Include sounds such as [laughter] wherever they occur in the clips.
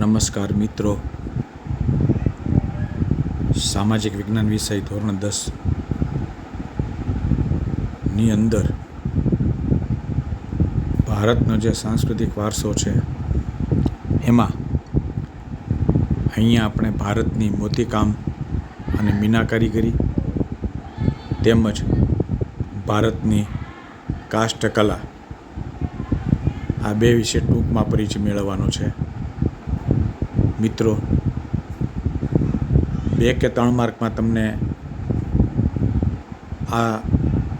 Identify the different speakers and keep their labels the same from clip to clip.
Speaker 1: નમસ્કાર મિત્રો. સામાજિક વિજ્ઞાન વિષય ધોરણ દસની અંદર ભારતનો જે સાંસ્કૃતિક વારસો છે, એમાં અહીંયા આપણે ભારતની મોતીકામ અને મીના કારીગરી તેમજ ભારતની કાષ્ઠકલા આ બે વિશે ટૂંકમાં પરિચય મેળવવાનો છે. મિત્રો, બે કે ત્રણ માર્કમાં તમને આ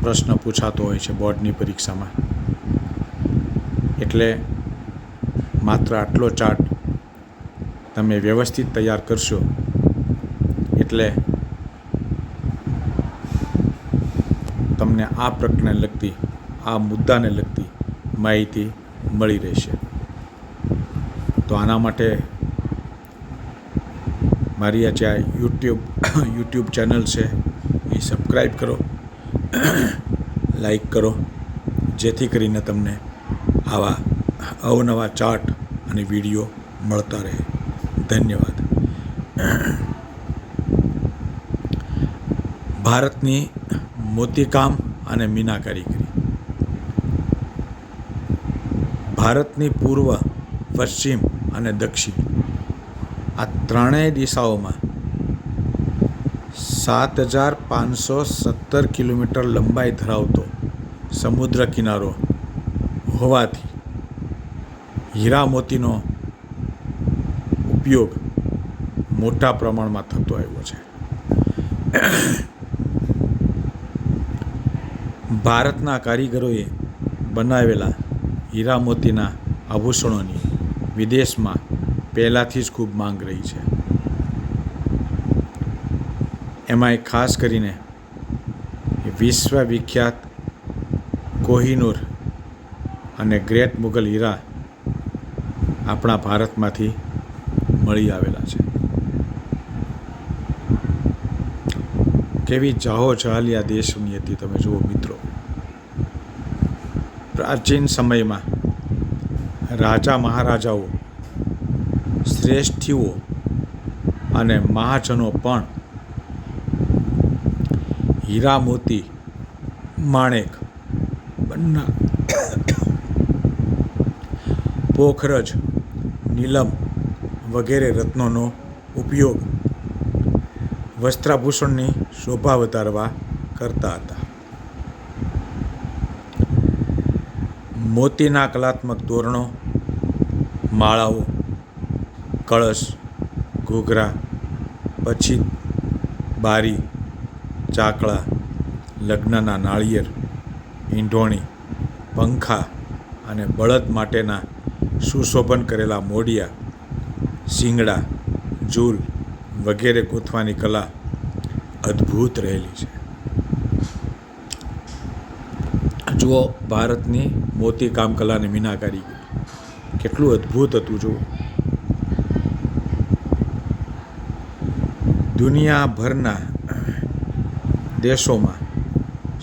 Speaker 1: પ્રશ્ન પૂછાતો હોય છે બોર્ડની પરીક્ષામાં. એટલે માત્ર આટલો ચાર્ટ તમે વ્યવસ્થિત તૈયાર કરશો. એટલે તમને આ પ્રશ્નને લગતી, આ મુદ્દાને લગતી માહિતી મળી રહેશે. તો આના માટે મારી આ જે યુટ્યુબ [coughs] યુટ્યુબ ચેનલ છે, એ સબસ્ક્રાઈબ કરો [coughs] લાઈક કરો, જેથી કરીને તમને આવા અવનવા ચાર્ટ અને વીડિયો મળતા રહે. ધન્યવાદ. [coughs] ભારતની મોતીકામ અને મીના કારીગરી. ભારતની પૂર્વ, પશ્ચિમ અને દક્ષિણ આ ત્રણેય દિશાઓમાં સાત હજાર પાંચસો સત્તર કિલોમીટર લંબાઈ ધરાવતો સમુદ્ર કિનારો હોવાથી હીરા મોતીનો ઉપયોગ મોટા પ્રમાણમાં થતો આવ્યો છે. ભારતના કારીગરોએ બનાવેલા હીરા મોતીના આભૂષણોની વિદેશમાં પહેલાંથી જ ખૂબ માંગ રહી છે. એમાંય ખાસ કરીને વિશ્વ વિખ્યાત કોહિનૂર અને ગ્રેટ મુગલ હીરા આપણા ભારતમાંથી મળી આવેલા છે. કેવી જાહો જહાલી આ દેશની હતી તમે જુઓ મિત્રો. પ્રાચીન સમયમાં રાજા મહારાજાઓ શ્રેષ્ઠીઓ અને મહાજનો પણ. હીરા મોતી માણેક બન્ના. પોખરજ, નીલમ વગેરે રત્નોનો ઉપયોગ વસ્ત્રાભૂષણની શોભા વધારવા કરતા હતા. મોતીના કલાત્મક તોરણો માળાઓ કળશ, ઘૂઘરા, પછી બારી, ચાકળા, લગ્નના નાળિયેર, ઈંઢોણી, પંખા અને બળદ માટેના સુશોભન કરેલા મોડિયા શિંગડા, જૂલ વગેરે ગૂંથવાની કલા અદ્ભુત રહેલી છે. જુઓ, ભારતની મોતીકામ કલા અને મીનાકારી. કેટલું અદ્ભુત હતું, જુઓ. દુનિયાભરના દેશોમાં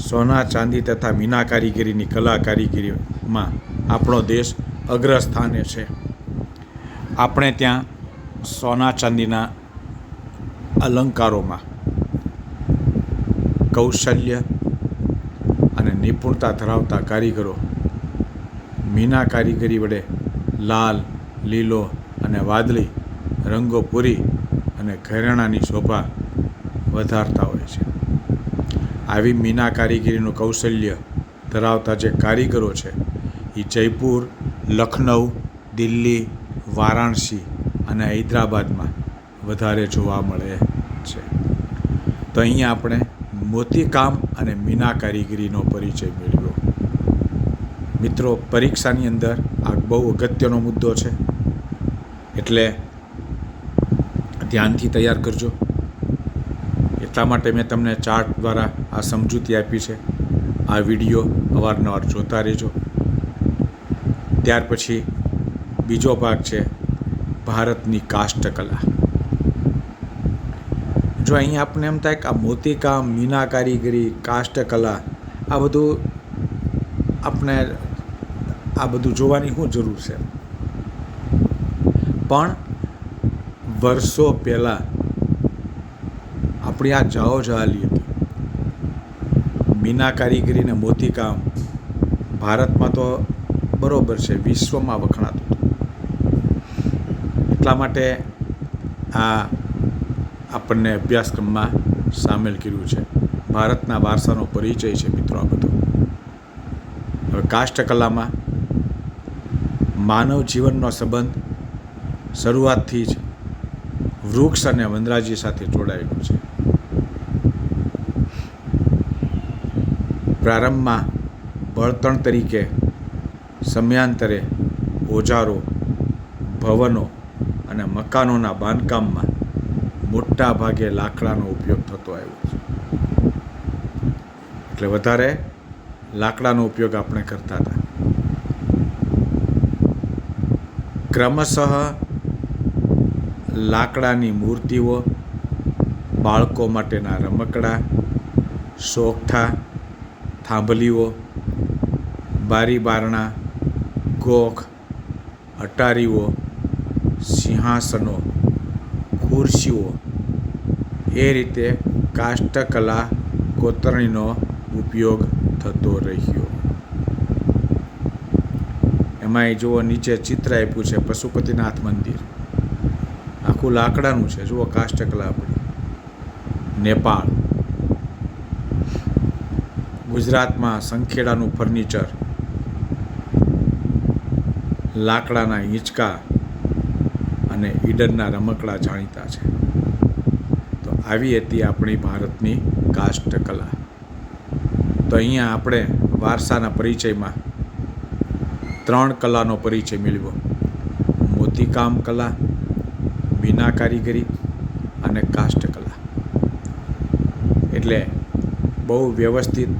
Speaker 1: સોના, ચાંદી તથા મીના કારીગરીની કલા કારીગરીમાં આપણો દેશ અગ્રસ્થાને છે. આપણે ત્યાં સોના, ચાંદીના અલંકારોમાં કૌશલ્ય અને નિપુણતા ધરાવતા કારીગરો મીના કારીગરી વડે લાલ, લીલો અને વાદળી રંગો પૂરી અને ઘરેણાની શોભા વધારતા હોય છે. આવી મીના કારીગરીનું કૌશલ્ય ધરાવતા જે કારીગરો છે એ જયપુર લખનઉ દિલ્હી, વારાણસી અને હૈદરાબાદમાં વધારે જોવા મળે છે. તો અહીંયા આપણે મોતીકામ અને મીના કારીગરીનો પરિચય મેળવ્યો. મિત્રો, પરીક્ષાની અંદર આ બહુ અગત્યનો મુદ્દો છે. એટલે ધ્યાનથી તૈયાર કરજો. એટલા માટે મેં તમને ચાર્ટ દ્વારા આ સમજૂતી આપી છે. આ વીડિયો અવારનવાર જોતા રહેજો. ત્યાર પછી બીજો ભાગ છે ભારતની કાષ્ટકલા. જો અહીં આપણને એમ થાય કે આ મોતીકામ મીના કારીગરી કાષ્ટકલા, આ બધું આપણે આ બધું જોવાની શું જરૂર છે? પણ વર્ષો પહેલાં આપણી આ જાઓ જહાલી હતી. મીના કારીગરી મોતીકામ ભારતમાં તો બરોબર છે, વિશ્વમાં વખણાતું એટલા માટે આ આપણને અભ્યાસક્રમમાં સામેલ કર્યું છે. ભારતના વારસાનો પરિચય છે મિત્રો આ બધો. હવે કાષ્ઠકલામાં માનવ જીવનનો સંબંધ શરૂઆતથી જ વૃક્ષ અને વનરાજી સાથે જોડાયેલું છે. પ્રારંભમાં બળતણ તરીકે સમયાંતરે ઓજારો, ભવનો અને મકાનોના બાંધકામમાં મોટા ભાગે લાકડાનો ઉપયોગ થતો આવ્યો છે. એટલે વધારે લાકડાનો ઉપયોગ આપણે કરતા હતા. ક્રમશઃ લાકડાની મૂર્તિઓ, બાળકો માટેના રમકડા, સોગઠા, થાંભલીઓ બારી બારણા ગોખ, અટારીઓ, સિંહાસનો, ખુરશીઓ. એ રીતે કાષ્ઠકલા કોતરણીનો ઉપયોગ થતો રહ્યો. એમાંય જુઓ નીચે ચિત્ર આપ્યું છે, પશુપતિનાથ મંદિર. આખું લાકડાનું છે. જુઓ કાષ્ટકલા આપણી. નેપાળ. ગુજરાતમાં સંખેડાનું ફર્નિચર. લાકડાના હિંચકા અને ઈડનના રમકડા જાણીતા છે. તો આવી હતી આપણી ભારતની કાષ્ટકલા. તો અહીંયા આપણે વારસાના પરિચયમાં ત્રણ કલાનો પરિચય મેળવ્યો. મોતીકામ કલા મીના કારીગરી અને કાષ્ઠકલા એટલે બહુ વ્યવસ્થિત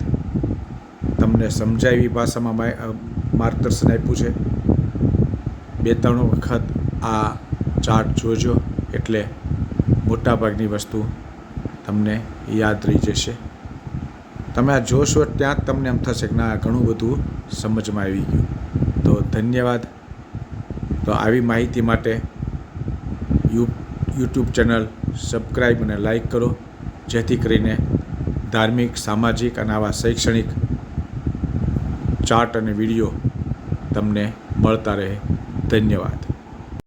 Speaker 1: તમને સમજાવી ભાષામાં માર્ગદર્શન આપ્યું છે. બે ત્રણ વખત આ ચાર્ટ જોજો, એટલે મોટાભાગની વસ્તુ તમને યાદ રહી જશે. તમે આ જોશો ત્યાં જ તમને એમ થશે કે ના ઘણું બધું સમજમાં આવી ગયું. તો ધન્યવાદ. તો આવી માહિતી માટે યુટ્યુબ ચેનલ સબસ્ક્રાઈબ અને લાઈક કરો. જેથી કરીને ધાર્મિક, સામાજિક અને આવા શૈક્ષણિક ચાર્ટ અને વીડિયો તમને મળતા રહે. ધન્યવાદ.